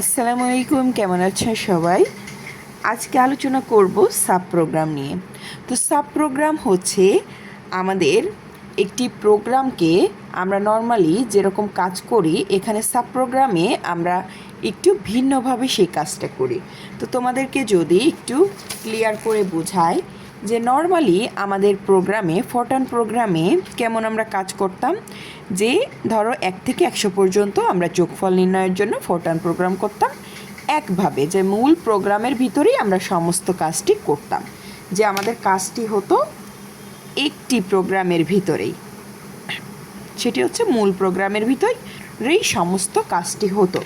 আসসালামু আলাইকুম কেমন আছেন সবাই? আজকে আলোচনা করব সাব প্রোগ্রাম নিয়ে। তো সাব প্রোগ্রাম হচ্ছে আমাদের একটি প্রোগ্রামকে আমরা নর্মালি যেরকম কাজ করি, এখানে সাব প্রোগ্রামে আমরা একটু ভিন্নভাবে সেই কাজটা করি। তো তোমাদেরকে যদি একটু ক্লিয়ার করে বোঝাই যে নর্মালি আমাদের প্রোগ্রামে ফটান প্রোগ্রামে কেমন আমরা কাজ করতাম? যে ধরো এক থেকে একশো পর্যন্ত আমরা যোগফল নির্ণয়ের জন্য ফটান প্রোগ্রাম করতাম। একভাবে যে মূল প্রোগ্রামের ভিতরেই আমরা সমস্ত কাজটি করতাম। যে আমাদের কাজটি হতো একটি প্রোগ্রামের ভিতরেই। সেটি হচ্ছে মূল প্রোগ্রামের ভিতরেই সমস্ত কাজটি হতো।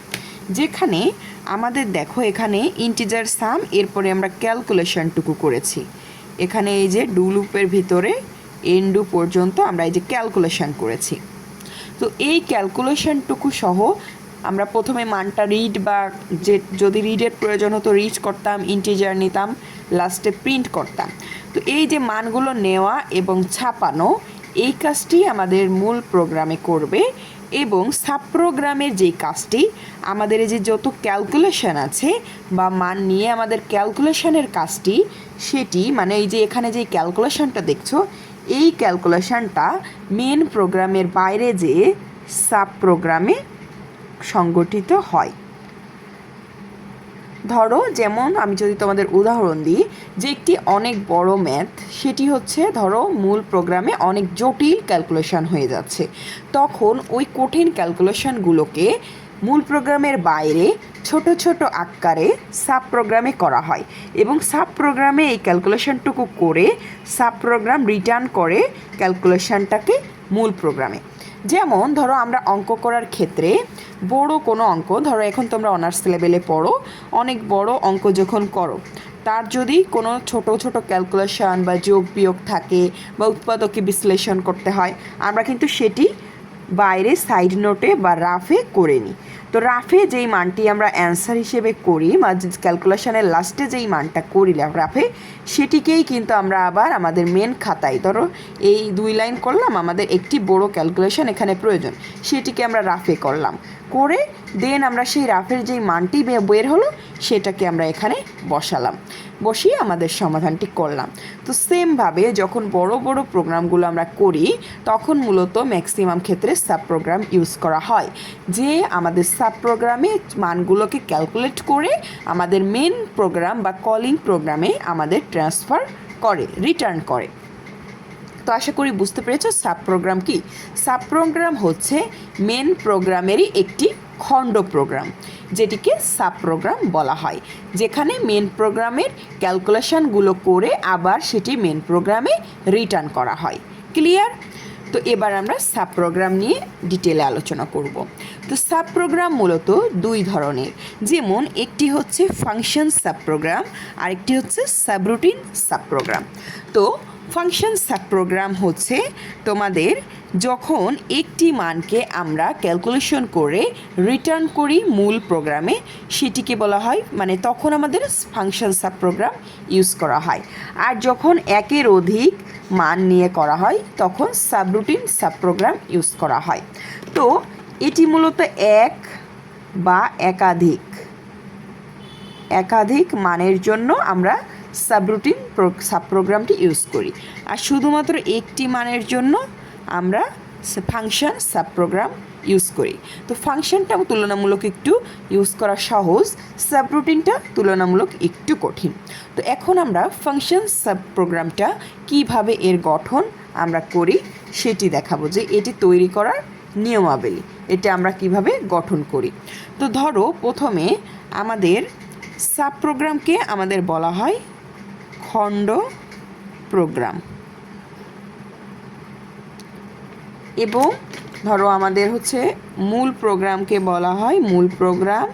যেখানে আমাদের দেখো এখানে ইন্টিজার সাম এরপরে আমরা ক্যালকুলেশনটুকু করেছি। এখানে এই যে ডু লুপের ভিতরে এন্ডু পর্যন্ত আমরা এই যে ক্যালকুলেশন করেছি। তো এই ক্যালকুলেশনটুকু সহ আমরা প্রথমে মানটা রিড বা যে যদি রিডের প্রয়োজন হতো রিড করতাম ইন্টিজার নিতাম লাস্টে প্রিন্ট করতাম। তো এই যে মানগুলো নেওয়া এবং ছাপানো, এই কাজটি আমাদের মূল প্রোগ্রামে করবে এবং সাব প্রোগ্রামের যে কাজটি, আমাদের এই যে যত ক্যালকুলেশন আছে বা মান নিয়ে আমাদের ক্যালকুলেশনের কাজটি, সেটি মানে এই যে এখানে যে ক্যালকুলেশনটা দেখছ, এই ক্যালকুলেশনটা মেন প্রোগ্রামের বাইরে যে সাব প্রোগ্রামে সংগঠিত হয়। ধরো, যেমন আমি যদি তোমাদের উদাহরণ দিই, যে একটি অনেক বড় ম্যাথ সেটি হচ্ছে ধরো মূল প্রোগ্রামে অনেক জটিল ক্যালকুলেশন হয়ে যাচ্ছে। তখন ওই কঠিন ক্যালকুলেশনগুলোকে মূল প্রোগ্রামের বাইরে ছোট ছোট আকারে সাব প্রোগ্রামে করা হয় এবং সাব প্রোগ্রামে এই ক্যালকুলেশনটুকু করে সাব প্রোগ্রাম রিটার্ন করে ক্যালকুলেশনটাকে মূল প্রোগ্রামে যেমন, ধরো আমরা অঙ্ক করার ক্ষেত্রে বড় কোনো অঙ্ক, ধরো এখন তোমরা অনার্স লেভেলে পড়ো, অনেক বড় অঙ্ক যখন করো, তার যদি কোনো ছোট ছোট ক্যালকুলেশন বা যোগ বিয়োগ থাকে বা উৎপাদকে বিশ্লেষণ করতে হয়, আমরা কিন্তু সেটি বাইরে সাইড নোটে বা রাফে করে নিই। তো রাফে যেই মানটি আমরা অ্যান্সার হিসেবে করি, বা ক্যালকুলেশনের লাস্টে যেই মানটা করিলাম রাফে, সেটিকেই কিন্তু আমরা আবার আমাদের মেন খাতায়, ধরো এই দুই লাইন করলাম, আমাদের একটি বড় ক্যালকুলেশন এখানে প্রয়োজন, সেটিকে আমরা রাফে করলাম। করে দেন আমরা সেই রাফের যেই মানটি বের হলো, সেটাকে আমরা এখানে বসালাম। বসিয়ে আমাদের সমাধানটি করলাম। তো সেমভাবে যখন বড় বড় প্রোগ্রামগুলো আমরা করি, তখন মূলত ম্যাক্সিমাম ক্ষেত্রে সাব প্রোগ্রাম ইউজ করা হয়। যে আমাদের সাব প্রোগ্রামে মানগুলোকে ক্যালকুলেট করে আমাদের মেন প্রোগ্রাম বা কলিং প্রোগ্রামে আমাদের ট্রান্সফার করে, রিটার্ন করে। তো আশা করি বুঝতে পেরেছ সাব প্রোগ্রাম কি? সাব প্রোগ্রাম হচ্ছে মেন প্রোগ্রামেরই একটি খণ্ড প্রোগ্রাম। যেটিকে সাব প্রোগ্রাম বলা হয়, যেখানে মেন প্রোগ্রামের ক্যালকুলেশনগুলো করে আবার সেটি মেন প্রোগ্রামে রিটার্ন করা হয়। ক্লিয়ার তো এবার আমরা সাব প্রোগ্রাম নিয়ে ডিটেলে আলোচনা করব। তো সাব প্রোগ্রাম মূলত দুই ধরনের, যেমন একটি হচ্ছে ফাংশন সাব প্রোগ্রাম আর একটি হচ্ছে সাবরুটিন সাব প্রোগ্রাম তো ফাংশন সাব প্রোগ্রাম হচ্ছে তোমাদের যখন একটি মানকে আমরা ক্যালকুলেশন করে রিটার্ন করি মূল প্রোগ্রামে, সেটিকে বলা হয় মানে তখন আমাদের ফাংশন সাব প্রোগ্রাম ইউজ করা হয়। আর যখন একের অধিক মান নিয়ে করা হয়, তখন সাবরুটিন সাব প্রোগ্রাম ইউজ করা হয়। তো এটি মূলত এক বা একাধিক একাধিক মানের জন্য আমরা সাবরুটিন সাব প্রোগ্রামটি ইউজ করি। আর শুধুমাত্র একটি মানের জন্য আমরা ফাংশন সাব প্রোগ্রাম ইউজ করি। তো ফাংশনটা তুলনামূলক একটু ইউজ করা সহজ, সাবরুটিনটা তুলনামূলক একটু কঠিন। তো এখন আমরা ফাংশন সাব প্রোগ্রামটা কীভাবে এর গঠন আমরা করি সেটি দেখাবো যে এটি তৈরি করার নিয়মাবলী, এটা আমরা কীভাবে গঠন করি। তো ধরো প্রথমে আমাদের সাব প্রোগ্রামকে আমাদের বলা হয় খণ্ড প্রোগ্রাম। এবং ধরো আমাদের হচ্ছে মূল প্রোগ্রামকে বলা হয় মূল প্রোগ্রাম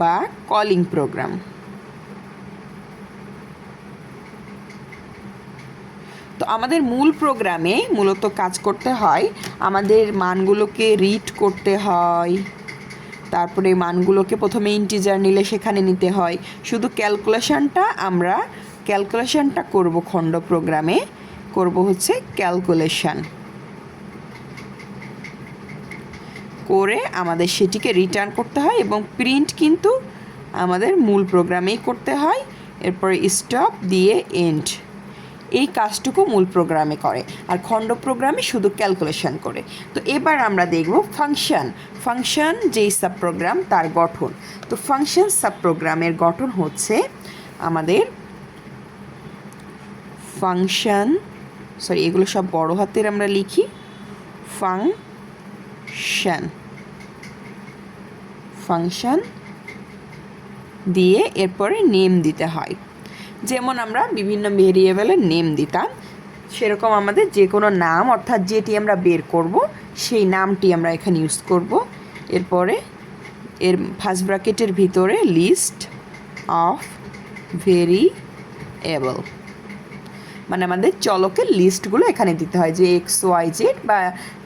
বা কলিং প্রোগ্রাম। তো আমাদের মূল প্রোগ্রামে মূলত কাজ করতে হয়, আমাদের মানগুলোকে রিড করতে হয় তারপরে মানগুলোকে প্রথমে ইন্টিজার নিলে সেখানে নিতে হয়। শুধু ক্যালকুলেশনটা আমরা ক্যালকুলেশনটা করব খণ্ড প্রোগ্রামে করব হচ্ছে ক্যালকুলেশন করে আমাদের সেটিকে রিটার্ন করতে হয় এবং প্রিন্ট কিন্তু আমাদের মূল প্রোগ্রামেই করতে হয়। এরপরে স্টপ দিয়ে এন্ড এই কাজটুকু মূল প্রোগ্রামে করে আর খণ্ড প্রোগ্রামে শুধু ক্যালকুলেশন করে। তো এবার আমরা দেখব ফাংশন। ফাংশন যেই সাব প্রোগ্রাম তার গঠন। তো ফাংশন সাব প্রোগ্রামের গঠন হচ্ছে আমাদের ফাংশন, সরি, এগুলো সব বড় হাতের আমরা লিখি। ফাংশন। ফাংশন দিয়ে এরপরে নেম দিতে হয়। যেমন আমরা বিভিন্ন ভেরিয়েবলের নেম দিতাম, সেরকম আমাদের যে কোনো নাম, অর্থাৎ যেটি আমরা বের করব, সেই নামটি আমরা এখানে ইউজ করব। এরপরে এর ফার্স্ট ব্র্যাকেটের ভিতরে লিস্ট অফ ভেরিয়েবল মানে আমাদের চলকের লিস্টগুলো এখানে দিতে হয়, যে এক্স ওয়াই জেড বা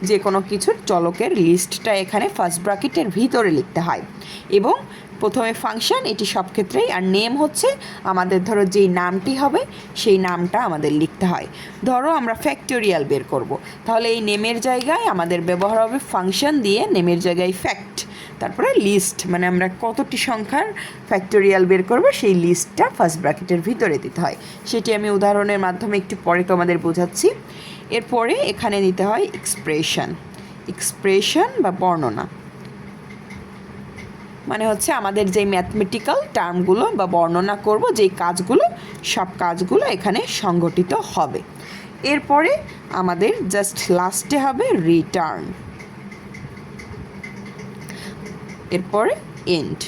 যে কোনো কিছুর চলকের লিস্টটা এখানে ফার্স্ট ব্র্যাকেটের ভিতরে লিখতে হয়। এবং প্রথমে ফাংশন এটি সব ক্ষেত্রেই, আর নেম হচ্ছে আমাদের ধরো যেই নামটি হবে, সেই নামটা আমাদের লিখতে হয়। ধরো আমরা ফ্যাক্টোরিয়াল বের করব। তাহলে এই নেমের জায়গায় আমাদের ব্যবহার হবে ফাংশন দিয়ে নেমের জায়গায় ফ্যাক্ট তারপরে লিস্ট মানে আমরা কতটি সংখ্যার ফ্যাক্টোরিয়াল বের করব, সেই লিস্টটা ফার্স্ট ব্র্যাকেটের ভিতরে দিতে হয়। সেটি আমি উদাহরণের মাধ্যমে একটু পরে তোমাদের বোঝাচ্ছি। এরপরে এখানে দিতে হয় এক্সপ্রেশন এক্সপ্রেশন বা বর্ণনা। মানে হচ্ছে আমাদের যেই ম্যাথমেটিক্যাল টার্মগুলো বা বর্ণনা করব, যেই কাজগুলো, সব কাজগুলো এখানে সংগঠিত হবে। এরপরে আমাদের জাস্ট লাস্টে হবে রিটার্ন এরপরে এন্ড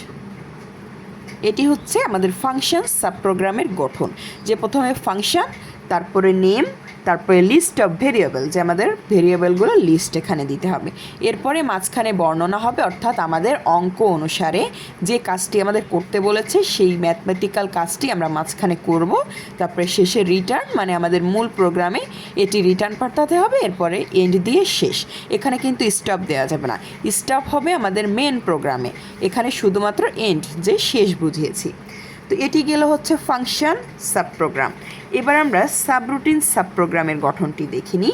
এটি হচ্ছে আমাদের ফাংশন সাব প্রোগ্রামের গঠন। যে প্রথমে ফাংশন তারপরে নেম তারপরে লিস্ট অফ ভেরিয়েবল যে আমাদের ভেরিয়েবলগুলো লিস্ট এখানে দিতে হবে। এরপরে মাঝখানে বর্ণনা হবে, অর্থাৎ আমাদের অঙ্ক অনুসারে যে কাজটি আমাদের করতে বলেছে, সেই ম্যাথমেটিক্যাল কাজটি আমরা মাঝখানে করব। তারপরে শেষে রিটার্ন মানে আমাদের মূল প্রোগ্রামে এটি রিটার্ন পাঠাতে হবে, এরপরে এন্ড দিয়ে শেষ। এখানে কিন্তু স্টপ দেওয়া যাবে না। স্টপ হবে আমাদের মেন প্রোগ্রামে এখানে শুধুমাত্র এন্ড যে শেষ বুঝিয়েছি। তো এটি গেল হচ্ছে ফাংশন সাব প্রোগ্রাম এবার আমরা সাবরুটিন সাব প্রোগ্রামের গঠনটি দেখিনি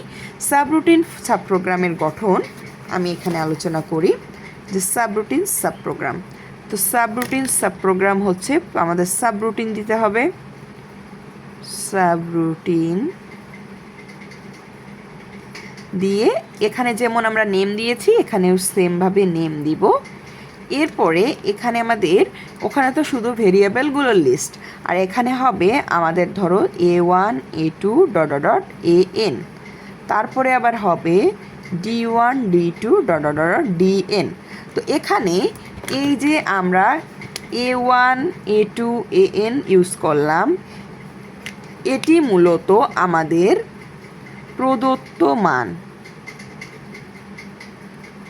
সাবরুটিন সাব প্রোগ্রামের গঠন আমি এখানে আলোচনা করি, যে সাবরুটিন সাব প্রোগ্রাম তো সাবরুটিন সাব প্রোগ্রাম হচ্ছে আমাদের সাবরুটিন দিতে হবে। সাবরুটিন দিয়ে এখানে যেমন আমরা নেম দিয়েছি, এখানেও সেমভাবে নেম দিব। এরপরে এখানে আমাদের, ওখানে তো শুধু ভেরিয়েবলগুলোর লিস্ট আর এখানে হবে আমাদের ধরো A one A two dot dot A N তারপরে আবার হবে D one D two dot dot D N তো এখানে এই যে আমরা A one A two A N use করলাম, এটি মূলত আমাদের প্রদত্ত মান।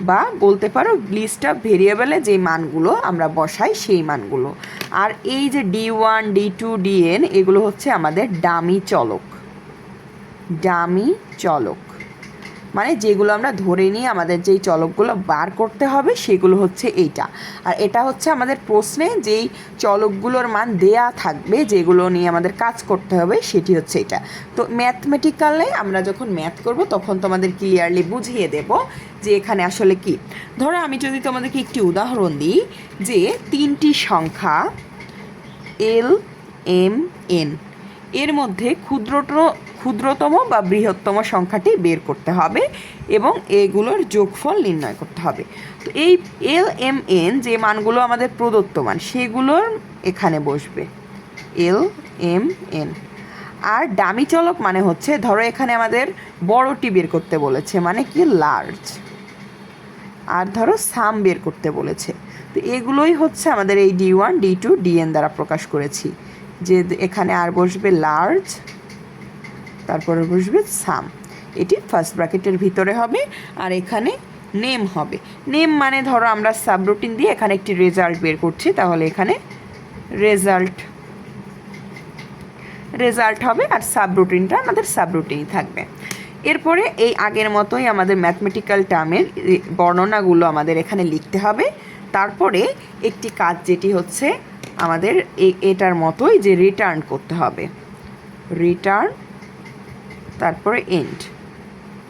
বা বলতে পারো লিস্ট অফ ভেরিয়েবলে যে মানগুলো আমরা বসাই সেই মানগুলো। আর এই যে D one D two D N এগুলো হচ্ছে আমাদের ডামি চলক। ডামি চলক। মানে যেগুলো আমরা ধরে নিয়ে আমাদের যেই চলকগুলো বার করতে হবে সেগুলো হচ্ছে এইটা। আর এটা হচ্ছে আমাদের প্রশ্নে যেই চলকগুলোর মান দেয়া থাকবে, যেগুলো নিয়ে আমাদের কাজ করতে হবে সেটি হচ্ছে এটা তো ম্যাথমেটিক্যালে আমরা যখন ম্যাথ করব তখন তোমাদের ক্লিয়ারলি বুঝিয়ে দেব যে এখানে আসলে কি। ধরো আমি যদি তোমাদেরকে একটি উদাহরণ দিই যে তিনটি সংখ্যা এল এম এন এর মধ্যে ক্ষুদ্রতম ক্ষুদ্রতম বা বৃহত্তম সংখ্যাটি বের করতে হবে এবং এগুলোর যোগফল নির্ণয় করতে হবে। তো এই এল এম এন যে মানগুলো আমাদের প্রদত্ত মান, সেগুলোর এখানে বসবে। L M N. আর ডামি চলক মানে হচ্ছে, ধরো এখানে আমাদের বড়টি বের করতে বলেছে মানে কি? লার্জ। আর ধরো সাম বের করতে বলেছে। তো এগুলোই হচ্ছে আমাদের এই D one, D two DN দ্বারা প্রকাশ করেছি। যে এখানে আর বসবে লার্জ তারপরে বসবে সাম এটি ফার্স্ট ব্র্যাকেটের ভিতরে হবে আর এখানে নেম হবে। নেম মানে ধরো আমরা সাবরুটিন দিয়ে এখানে একটি রেজাল্ট বের করছি, তাহলে এখানে রেজাল্ট রেজাল্ট হবে আর সাবরুটিনটা আমাদের সাবরুটিনই থাকবে। এরপরে এই আগের মতোই আমাদের ম্যাথমেটিক্যাল টার্মের বর্ণনাগুলো আমাদের এখানে লিখতে হবে। তারপরে একটি কাজ যেটি হচ্ছে আমাদের এটার মতোই যে রিটার্ন করতে হবে। রিটার্ন তারপরে এন্ড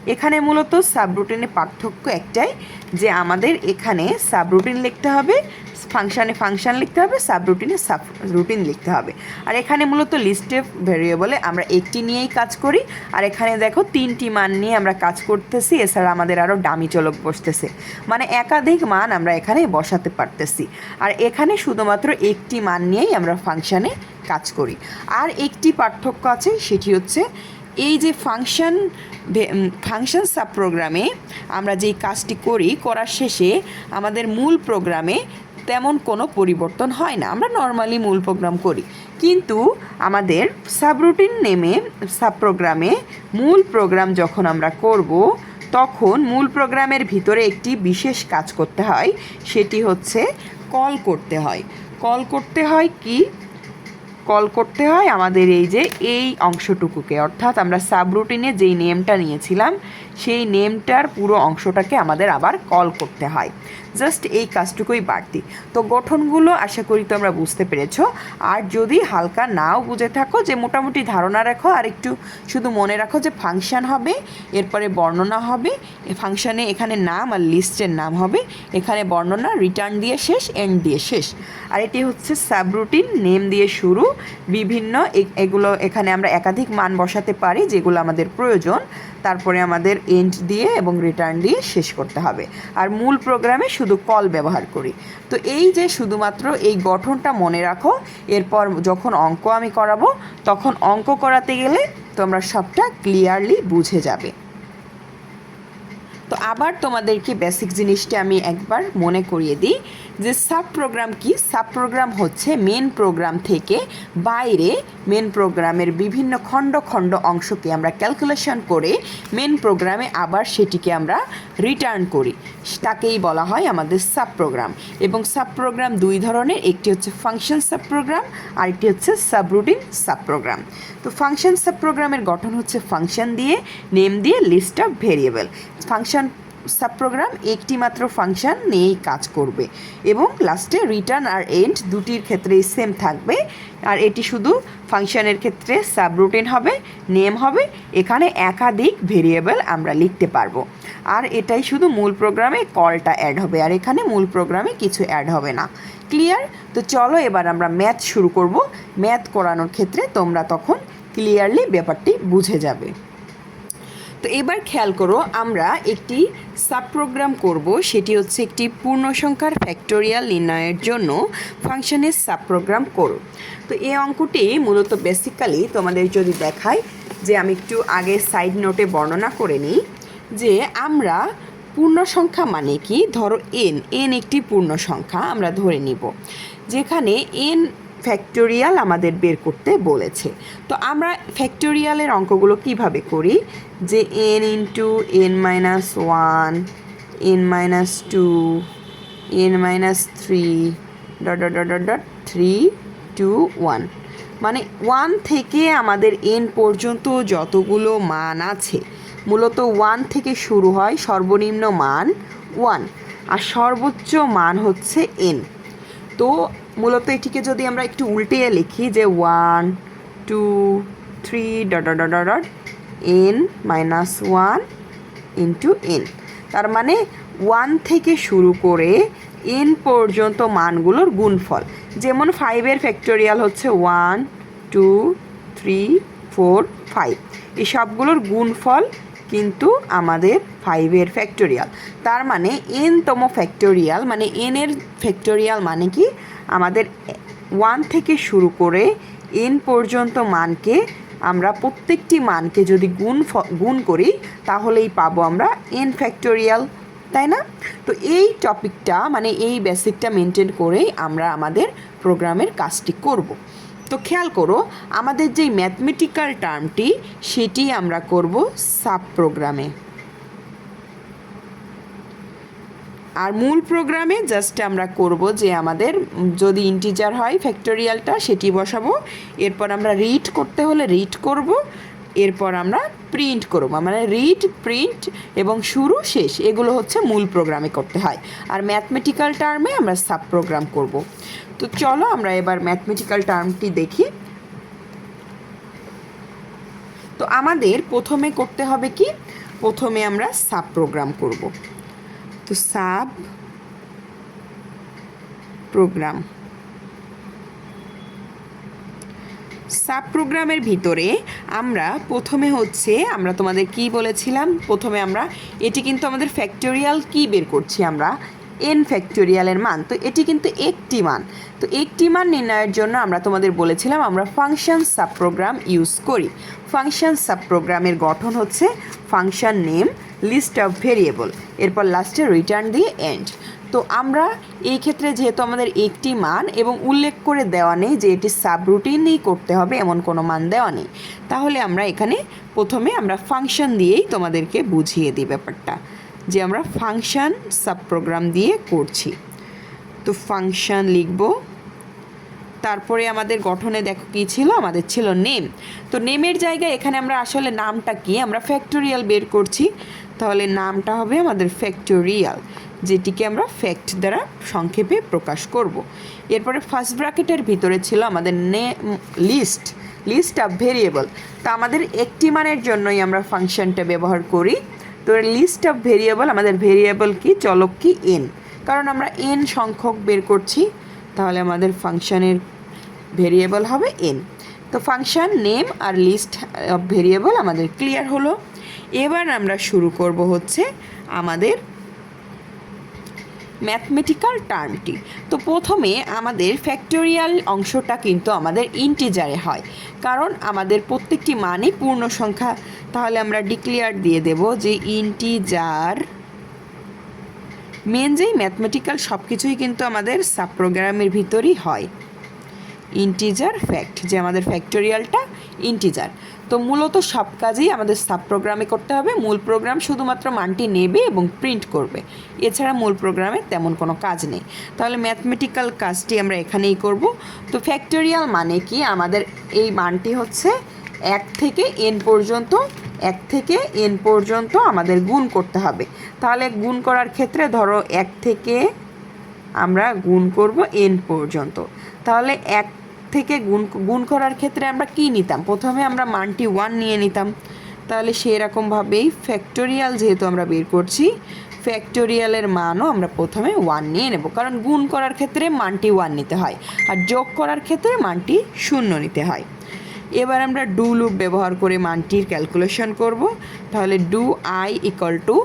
এখানে মূলত সাবরুটিনের পার্থক্য একটাই যে আমাদের এখানে সাবরুটিন লিখতে হবে ফাংশানে ফাংশন লিখতে হবে, সাবরুটিনে সাব রুটিন লিখতে হবে। আর এখানে মূলত লিস্টে ভেরিয়েবলে আমরা একটি নিয়েই কাজ করি। আর এখানে দেখো তিনটি মান নিয়ে আমরা কাজ করতেছি, এছাড়া আমাদের আরও ডামি চলক বসতেছে। মানে একাধিক মান আমরা এখানে বসাতে পারতেছি। আর এখানে শুধুমাত্র একটি মান নিয়েই আমরা ফাংশানে কাজ করি। আর একটি পার্থক্য আছে, সেটি হচ্ছে এই যে ফাংশন ফাংশন সাব প্রোগ্রামে আমরা যেই কাজটি করি, করার শেষে আমাদের মূল প্রোগ্রামে তেমন কোনো পরিবর্তন হয় না। আমরা নর্মালি মূল প্রোগ্রাম করি। কিন্তু আমাদের সাবরুটিন নেমে সাব প্রোগ্রামে মূল প্রোগ্রাম যখন আমরা করব, তখন মূল প্রোগ্রামের ভিতরে একটি বিশেষ কাজ করতে হয়, সেটি হচ্ছে কল করতে হয়। কল করতে হয় কি? কল করতে হয় আমাদের এই যে এই অংশটুকুকে। অর্থাৎ আমরা সাবরুটিনে যেই নেমটা নিয়েছিলাম, সেই নেমটার পুরো অংশটাকে আমাদের আবার কল করতে হয়। জাস্ট এই কাজটুকুই বাড়তি তো গঠনগুলো আশা করি তোমরা বুঝতে পেরেছ। আর যদি হালকা নাও বুঝে থাকো যে মোটামুটি ধারণা রাখো, আর একটু শুধু মনে রাখো যে ফাংশন হবে, এরপরে বর্ণনা হবে ফাংশানে এখানে নাম আর লিস্টের নাম হবে, এখানে বর্ণনা, রিটার্ন দিয়ে শেষ, এন্ড দিয়ে শেষ। আর এটি হচ্ছে সাবরুটিন, নেম দিয়ে শুরু, বিভিন্ন এগুলো এখানে আমরা একাধিক মান বসাতে পারি, যেগুলো আমাদের প্রয়োজন। তারপরে আমাদের এন্ড দিয়ে এবং রিটার্ন দিয়ে শেষ করতে হবে। আর মূল প্রোগ্রামে শুধু কল ব্যবহার করি। তো এই যে শুধুমাত্র এই গঠনটা মনে রাখো, এরপর যখন অঙ্ক আমি করাবো, তখন অঙ্ক করাতে গেলে তোমরা সবটা ক্লিয়ারলি বুঝে যাবে। তো আবার তোমাদেরকে বেসিক জিনিসটা আমি একবার মনে করিয়ে দিই। যে সাব প্রোগ্রাম কি? সাব প্রোগ্রাম হচ্ছে মেন প্রোগ্রাম থেকে বাইরে মেন প্রোগ্রামের বিভিন্ন খণ্ড খণ্ড অংশকে আমরা ক্যালকুলেশন করে মেন প্রোগ্রামে আবার সেটিকে আমরা রিটার্ন করি। তাকেই বলা হয় আমাদের সাব প্রোগ্রাম এবং সাব প্রোগ্রাম দুই ধরনের, একটি হচ্ছে ফাংশন সাব প্রোগ্রাম আরেকটি হচ্ছে সাবরুটিন সাব প্রোগ্রাম তো ফাংশন সাব প্রোগ্রামের গঠন হচ্ছে ফাংশন দিয়ে নেম দিয়ে list of variable function sub program একটি মাত্র ফাংশন নিয়েই কাজ করবে। এবং লাস্টে রিটার্ন আর এন্ড দুটির ক্ষেত্রেই সেম থাকবে। আর এটি শুধু ফাংশানের ক্ষেত্রে সাবরুটিন হবে নেম হবে, এখানে একাধিক ভেরিয়েবল আমরা লিখতে পারব। আর এটাই শুধু মূল প্রোগ্রামে কলটা অ্যাড হবে, আর এখানে মূল প্রোগ্রামে কিছু অ্যাড হবে না। ক্লিয়ার তো চলো এবার আমরা ম্যাথ শুরু করব। ম্যাথ করানোর ক্ষেত্রে তোমরা তখন ক্লিয়ারলি ব্যাপারটি বুঝে যাবে। তো এবার খেয়াল করো, আমরা একটি সাব প্রোগ্রাম করব, সেটি হচ্ছে একটি পূর্ণ সংখ্যার ফ্যাক্টোরিয়াল নির্ণয়ের জন্য ফাংশনের সাব প্রোগ্রাম করো। তো এই অঙ্কটি মূলত বেসিক্যালি তোমাদের যদি দেখায় যে আমি একটু আগে সাইড নোটে বর্ণনা করে নিই, যে আমরা পূর্ণ সংখ্যা মানে কি? ধরো এন এন একটি পূর্ণ সংখ্যা আমরা ধরে নিব। যেখানে এন ফ্যাক্টোরিয়াল আমাদের বের করতে বলেছে। তো আমরা ফ্যাক্টোরিয়ালের অঙ্কগুলো কীভাবে করি? যে N into N minus one N minus two N minus three dot dot dot dot three two one মানে ওয়ান থেকে আমাদের এন পর্যন্ত যতগুলো মান আছে, মূলত ওয়ান থেকে শুরু হয় সর্বনিম্ন মান ওয়ান আর সর্বোচ্চ মান হচ্ছে এন তো মূলত এটিকে যদি আমরা একটু উল্টিয়ে লিখি যে one two three dot dot dot N minus one into N তার মানে ওয়ান থেকে শুরু করে এন পর্যন্ত মানগুলোর গুণফল। যেমন ফাইভের ফ্যাক্টোরিয়াল হচ্ছে one two three four five এই সবগুলোর গুণফল কিন্তু আমাদের ফাইভের ফ্যাক্টোরিয়াল তার মানে এন তম ফ্যাক্টোরিয়াল মানে এন এর ফ্যাক্টোরিয়াল মানে কি? আমাদের ওয়ান থেকে শুরু করে এন পর্যন্ত মানকে আমরা প্রত্যেকটি মানকে যদি গুণ গুণ করি, তাহলেই পাবো আমরা এন ফ্যাক্টোরিয়াল তাই না? তো এই টপিকটা মানে এই বেসিকটা মেনটেন করেই আমরা আমাদের প্রোগ্রামের কাজটি করব। তো খেয়াল করো, আমাদের যেই ম্যাথমেটিক্যাল টার্মটি সেটি আমরা করব সাব প্রোগ্রামে আর মূল প্রোগ্রামে জাস্ট আমরা করব যে আমাদের যদি ইন্টিজার হয় ফ্যাক্টোরিয়ালটা সেটি বসাবো। এরপর আমরা রিড করতে হলে রিড করব। এরপর আমরা প্রিন্ট করব। মানে রিড প্রিন্ট এবং শুরু, শেষ, এগুলো হচ্ছে মূল প্রোগ্রামে করতে হয়। আর ম্যাথমেটিক্যাল টার্মে আমরা সাব প্রোগ্রাম করব। তো চলো আমরা এবার ম্যাথমেটিক্যাল টার্মটি দেখি। তো আমাদের প্রথমে করতে হবে কি? প্রথমে আমরা সাব প্রোগ্রাম করব। তো সাব প্রোগ্রাম সাব প্রোগ্রামের ভিতরে আমরা প্রথমে হচ্ছে, আমরা তোমাদের কি বলেছিলাম? প্রথমে আমরা, এটি কিন্তু আমাদের ফ্যাক্টোরিয়াল কি বের করছি আমরা? এন ফ্যাক্টোরিয়ালের মান। তো এটি কিন্তু একটি মান। তো একটি মান নির্ণয়ের জন্য আমরা তোমাদের বলেছিলাম আমরা ফাংশন সাব প্রোগ্রাম ইউজ করি। ফাংশন সাব প্রোগ্রামের গঠন হচ্ছে function name list of variable এরপর লাস্টে রিটার্ন দিয়ে এন্ড তো আমরা এই ক্ষেত্রে যেহেতু আমাদের একটি মান এবং উল্লেখ করে দেওয়া নেই যে এটি সাবরুটিনই করতে হবে, এমন কোনো মান দেওয়া নেই। তাহলে আমরা এখানে প্রথমে আমরা ফাংশন দিয়েই তোমাদেরকে বুঝিয়ে দিই ব্যাপারটা, যে আমরা ফাংশন সাব প্রোগ্রাম দিয়ে করছি। তো ফাংশন লিখব, তারপরে আমাদের গঠনে দেখো কী ছিল? আমাদের ছিল নেম তো নেমের জায়গায় এখানে আমরা আসলে নামটা কি? আমরা ফ্যাক্টোরিয়াল বের করছি। তাহলে নামটা হবে আমাদের ফ্যাক্টোরিয়াল যেটিকে আমরা ফ্যাক্ট দ্বারা সংক্ষেপে প্রকাশ করব। এরপরে ফার্স্ট ব্র্যাকেটের ভিতরে ছিল আমাদের নে লিস্ট লিস্ট অফ ভেরিয়েবল তা আমাদের একটি মানের জন্যই আমরা ফাংশনটা ব্যবহার করি। তো লিস্ট অফ ভেরিয়েবল আমাদের ভেরিয়েবল কি, চলক কি এন কারণ আমরা এন সংখ্যক বের করছি, তাহলে আমাদের ফাংশনের ভেরিয়েবল হবে এন তো ফাংশন নেম আর লিস্ট অফ ভেরিয়েবল আমাদের ক্লিয়ার হলো। এবার আমরা শুরু করব হচ্ছে আমাদের ম্যাথমেটিক্যাল টার্মটি তো প্রথমে আমাদের ফ্যাক্টোরিয়াল অংশটা কিন্তু আমাদের ইন্টিজারে হয়। কারণ আমাদের প্রত্যেকটি মানই পূর্ণ সংখ্যা। তাহলে আমরা ডিক্লেয়ার দিয়ে দেব যে ইন্টিজার মেন যেই ম্যাথমেটিক্যাল সব কিছুই কিন্তু আমাদের সাব প্রোগ্রামের ভিতরই হয়। ইন্টিজার ফ্যাক্ট যে আমাদের ফ্যাক্টোরিয়ালটা ইন্টিজার তো মূলত সব কাজেই আমাদের সাব প্রোগ্রামে করতে হবে। মূল প্রোগ্রাম শুধুমাত্র মানটি নেবে এবং প্রিন্ট করবে। এছাড়া মূল প্রোগ্রামে তেমন কোনো কাজ নেই। তাহলে ম্যাথমেটিক্যাল কাজটি আমরা এখানেই করব। তো ফ্যাক্টোরিয়াল মানে কি? আমাদের এই মানটি হচ্ছে এক থেকে এন পর্যন্ত, এক থেকে এন পর্যন্ত আমাদের গুণ করতে হবে। তাহলে গুণ করার ক্ষেত্রে ধরো এক থেকে আমরা গুণ করব এন পর্যন্ত। তাহলে এক থেকে গুণ গুণ করার ক্ষেত্রে আমরা কি নিতাম? প্রথমে আমরা মানটি ওয়ান নিয়ে নিতাম। তাহলে সেরকমভাবেই ফ্যাক্টোরিয়াল যেহেতু আমরা বের করছি ফ্যাক্টোরিয়ালের মানও আমরা প্রথমে ওয়ান নিয়ে নেব। কারণ গুণ করার ক্ষেত্রে মানটি ওয়ান নিতে হয়, আর যোগ করার ক্ষেত্রে মানটি শূন্য নিতে হয়। এবার আমরা ডু লুপ ব্যবহার করে মানটির ক্যালকুলেশন করব। তাহলে do I equal to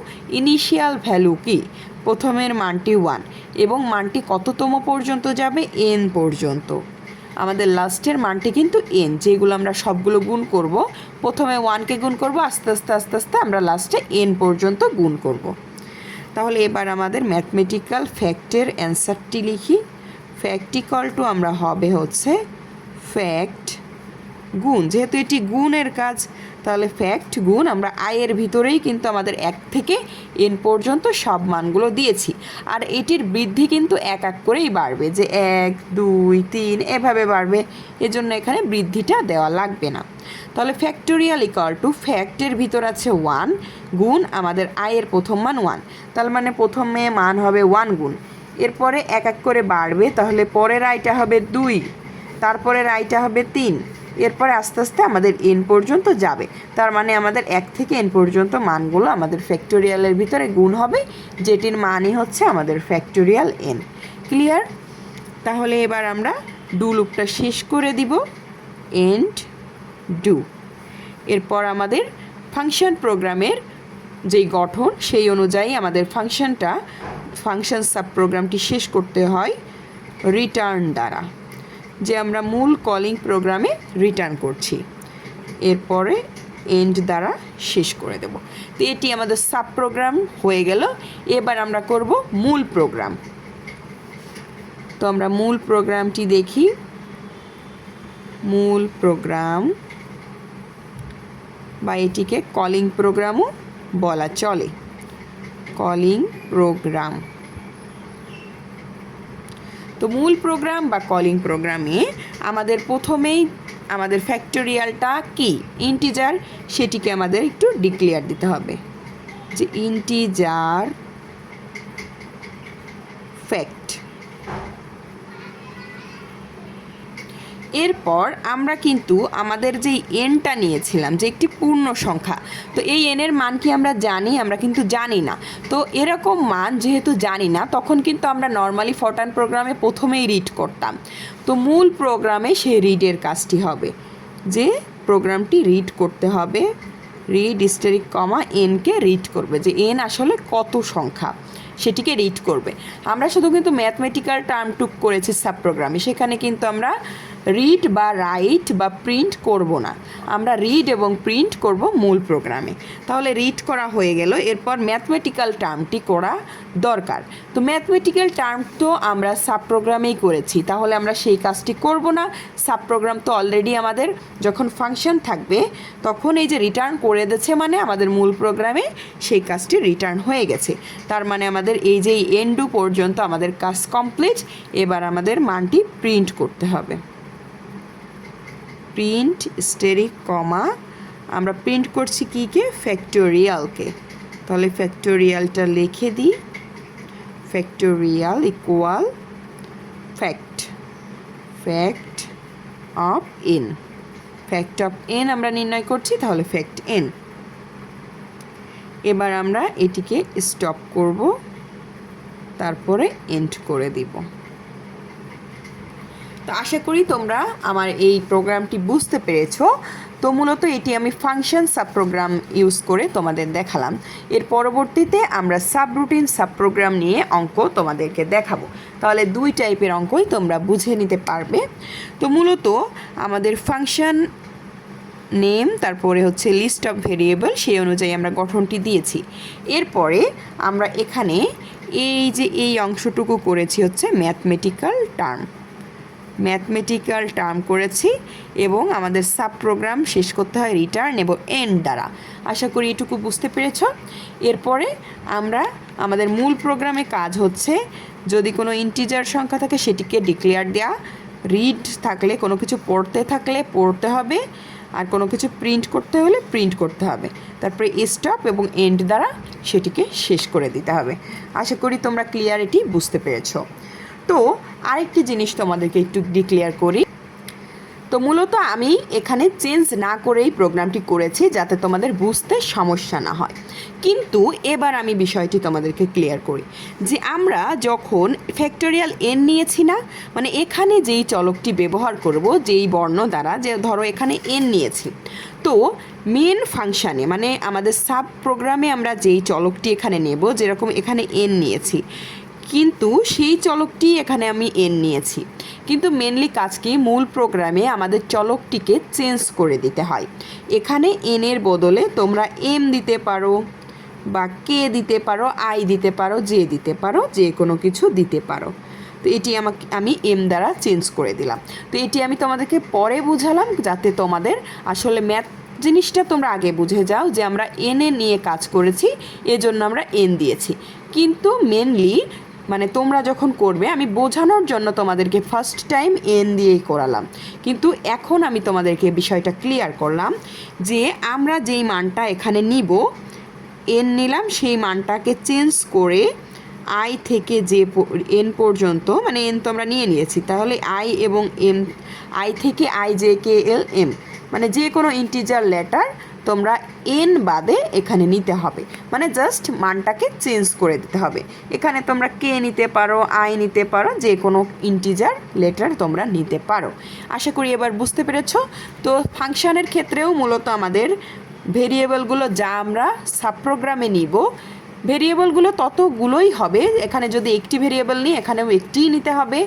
initial value কি? প্রথমের মানটি ওয়ান এবং মানটি কততম পর্যন্ত যাবে? এন পর্যন্ত। আমাদের লাস্টের মানটি কিন্তু এন যেগুলো আমরা সবগুলো গুণ করব। প্রথমে ওয়ানকে গুণ করব, আস্তে আস্তে আস্তে আস্তে আমরা লাস্টে এন পর্যন্ত গুণ করব। তাহলে এবার আমাদের ম্যাথমেটিক্যাল ফ্যাক্টের অ্যান্সারটি লিখি। ফ্যাক্টিক্যাল টু আমরা হবে হচ্ছে ফ্যাক্ট গুণ। যেহেতু এটি গুণের কাজ তাহলে ফ্যাক্ট গুণ আমরা আয়ের ভিতরেই কিন্তু আমাদের এক থেকে এন পর্যন্ত সব মানগুলো দিয়েছি। আর এটির বৃদ্ধি কিন্তু এক এক করেই বাড়বে যে এক, দুই, তিন এভাবে বাড়বে। এজন্য এখানে বৃদ্ধিটা দেওয়া লাগবে না। তাহলে ফ্যাক্টোরিয়াল ইকাল টু ফ্যাক্টের ভিতর আছে ওয়ান গুণ আমাদের আয়ের প্রথম মান ওয়ান তার মানে প্রথমে মান হবে ওয়ান গুণ। এরপরে এক এক করে বাড়বে, তাহলে পরের আয়টা হবে দুই, তারপরের আয়টা হবে তিন। এরপরে আস্তে আস্তে আমাদের এন পর্যন্ত যাবে। তার মানে আমাদের এক থেকে এন পর্যন্ত মানগুলো আমাদের ফ্যাক্টোরিয়ালের ভিতরে গুণ হবে, যেটির মানই হচ্ছে আমাদের ফ্যাক্টোরিয়াল এন ক্লিয়ার তাহলে এবার আমরা ডু লুপটা শেষ করে দিব। এন্ড ডু এরপর আমাদের ফাংশন প্রোগ্রামের যেই গঠন, সেই অনুযায়ী আমাদের ফাংশনটা ফাংশন সাব প্রোগ্রামটি শেষ করতে হয় রিটার্ন দ্বারা। যে আমরা মূল কলিং প্রোগ্রামে রিটার্ন করছি। এরপরে এন্ড দ্বারা শেষ করে দেব। তো এটি আমাদের সাব প্রোগ্রাম হয়ে গেল। এবার আমরা করব মূল প্রোগ্রাম তো আমরা মূল প্রোগ্রামটি দেখি। মূল প্রোগ্রাম বা এটিকে কলিং প্রোগ্রামও বলা চলে। কলিং প্রোগ্রাম তো মূল প্রোগ্রাম বা কলিং প্রোগ্রামে আমাদের প্রথমেই আমাদের ফ্যাক্টোরিয়ালটা কি? ইন্টিজার সেটিকে আমাদের একটু ডিক্লেয়ার দিতে হবে। যে ইন্টিজার ফ্যাক্ট এরপর আমরা কিন্তু আমাদের যেই এনটা নিয়েছিলাম, যে একটি পূর্ণ সংখ্যা, তো এই এনের মান কি আমরা জানি? আমরা কিন্তু জানি না। তো এরকম মান যেহেতু জানি না, তখন কিন্তু আমরা নর্মালি ফটান প্রোগ্রামে প্রথমেই রিড করতাম। তো মূল প্রোগ্রামে সেই রিডের কাজটি হবে, যে প্রোগ্রামটি রিড করতে হবে রিড স্টেরিক কমা এনকে রিড করবে, যে এন আসলে কত সংখ্যা, সেটিকে রিড করবে। আমরা শুধু কিন্তু ম্যাথমেটিক্যাল টার্মটুক করেছি সাব প্রোগ্রামে সেখানে কিন্তু আমরা রিড বা রাইট বা প্রিন্ট করব না। আমরা রিড এবং প্রিন্ট করব মূল প্রোগ্রামে তাহলে রিড করা হয়ে গেল। এরপর ম্যাথমেটিক্যাল টার্মটি করা দরকার। তো ম্যাথমেটিক্যাল টার্ম তো আমরা সাব প্রোগ্রামেই করেছি। তাহলে আমরা সেই কাজটি করব না। সাব প্রোগ্রাম তো অলরেডি আমাদের যখন ফাংশন থাকবে, তখন এই যে রিটার্ন করে দিচ্ছে মানে আমাদের মূল প্রোগ্রামে সেই কাজটি রিটার্ন হয়ে গেছে। তার মানে আমাদের এই যে এন্ডু পর্যন্ত আমাদের কাজ কমপ্লিট এবার আমাদের মানটি প্রিন্ট করতে হবে। প্রিন্ট স্টেরিক কমা আমরা প্রিন্ট করছি কী কে? ফ্যাক্টোরিয়ালকে তাহলে ফ্যাক্টোরিয়ালটা লিখে দিই। Factorial equal fact fact of N fact of N আমরা নির্ণয় করছি, তাহলে ফ্যাক্ট এন এবার আমরা এটিকে স্টপ করব, তারপরে এন্ড করে দিব। তো আশা করি তোমরা আমার এই প্রোগ্রামটি বুঝতে পেরেছ। তো মূলত এটি আমি ফাংশন সাব প্রোগ্রাম ইউজ করে তোমাদের দেখালাম। এর পরবর্তীতে আমরা সাব রুটিন সাব প্রোগ্রাম নিয়ে অঙ্ক তোমাদেরকে দেখাবো। তাহলে দুই টাইপের অঙ্কই তোমরা বুঝে নিতে পারবে। তো মূলত আমাদের ফাংশন নেম, তারপরে হচ্ছে লিস্ট অফ ভেরিয়েবল, সেই অনুযায়ী আমরা গঠনটি দিয়েছি। এরপরে আমরা এখানে এই যে এই অংশটুকু করেছি হচ্ছে ম্যাথমেটিক্যাল টার্ম। ম্যাথমেটিক্যাল টার্ম করেছি এবং আমাদের সাব প্রোগ্রাম শেষ করতে হয় রিটার্ন এবং এন্ড দ্বারা। আশা করি এটুকু বুঝতে পেরেছ। এরপরে আমরা, আমাদের মূল প্রোগ্রামে কাজ হচ্ছে, যদি কোনো ইন্টিজার সংখ্যা থাকে সেটিকে ডিক্লেয়ার দেওয়া রিড থাকলে, কোনো কিছু পড়তে থাকলে পড়তে হবে। আর কোনো কিছু প্রিন্ট করতে হলে প্রিন্ট করতে হবে। তারপরে স্টপ এবং এন্ড দ্বারা সেটিকে শেষ করে দিতে হবে। আশা করি তোমরা ক্লিয়ারিটি বুঝতে পেরেছ। তো আরেকটি জিনিস তোমাদেরকে একটু ডিক্লেয়ার করি। তো মূলত আমি এখানে চেঞ্জ না করেই প্রোগ্রামটি করেছি যাতে তোমাদের বুঝতে সমস্যা না হয়। কিন্তু এবার আমি বিষয়টি তোমাদেরকে ক্লিয়ার করি যে আমরা যখন ফ্যাক্টোরিয়াল এন নিয়েছি না মানে এখানে যেই চলকটি ব্যবহার করব, যেই বর্ণ দ্বারা, যে ধরো এখানে এন নিয়েছি, তো মেন ফাংশানে মানে আমাদের সাব প্রোগ্রামে আমরা যেই চলকটি এখানে নেব, যেরকম এখানে এন নিয়েছি কিন্তু সেই চলকটি এখানে আমি এন নিয়েছি। কিন্তু মেনলি কাজ কি? মূল প্রোগ্রামে আমাদের চলকটিকে চেঞ্জ করে দিতে হয়। এখানে এনের বদলে তোমরা এম দিতে পারো বা কে দিতে পারো আই দিতে পারো যে দিতে পারো, যে কোনো কিছু দিতে পারো। তো এটি আমাকে আমি এম দ্বারা চেঞ্জ করে দিলাম। তো এটি আমি তোমাদেরকে পরে বুঝালাম যাতে তোমাদের আসলে ম্যাথ জিনিসটা তোমরা আগে বুঝে যাও যে আমরা এনে নিয়ে কাজ করেছি, এজন্য আমরা এন দিয়েছি। কিন্তু মেনলি মানে তোমরা যখন করবে, আমি বোঝানোর জন্য তোমাদেরকে ফার্স্ট টাইম এন দিয়েই করালাম। কিন্তু এখন আমি তোমাদেরকে বিষয়টা ক্লিয়ার করলাম যে আমরা যেই মানটা এখানে নিব এন নিলাম, সেই মানটাকে চেঞ্জ করে আই থেকে যে এন পর্যন্ত মানে এন তো আমরা নিয়ে নিয়েছি, তাহলে আই এবং এম আই থেকে I J K L M মানে যে কোনো ইন্টিজার লেটার তোমরা এন বাদে এখানে নিতে হবে। মানে জাস্ট মানটাকে চেঞ্জ করে দিতে হবে। এখানে তোমরা কে নিতে পারো আই নিতে পারো, যে কোনো ইন্টিজার লেটার তোমরা নিতে পারো। আশা করি এবার বুঝতে পেরেছ? তো ফাংশানের ক্ষেত্রেও মূলত আমাদের ভেরিয়েবলগুলো যা আমরা সাব প্রোগ্রামে নিব ভেরিয়েবলগুলো ততগুলোই হবে। এখানে যদি একটি ভেরিয়েবল নিই, এখানেও একটিই নিতে হবে।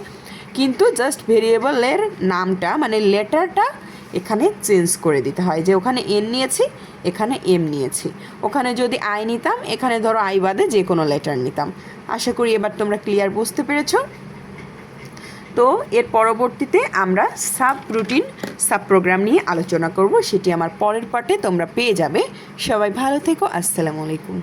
কিন্তু জাস্ট ভেরিয়েবলের নামটা মানে লেটারটা এখানে চেঞ্জ করে দিতে হয়। যে ওখানে এন নিয়েছি, এখানে এম নিয়েছি। ওখানে যদি আই নিতাম, এখানে ধরো আই বাদে যে কোনো লেটার নিতাম। আশা করি এবার তোমরা ক্লিয়ার বুঝতে পেরেছ। তো এর পরবর্তীতে আমরা সাব রুটিন সাব প্রোগ্রাম নিয়ে আলোচনা করব। সেটি আমার পরের পার্টে তোমরা পেয়ে যাবে। সবাই ভালো থেকো। আসসালামু আলাইকুম।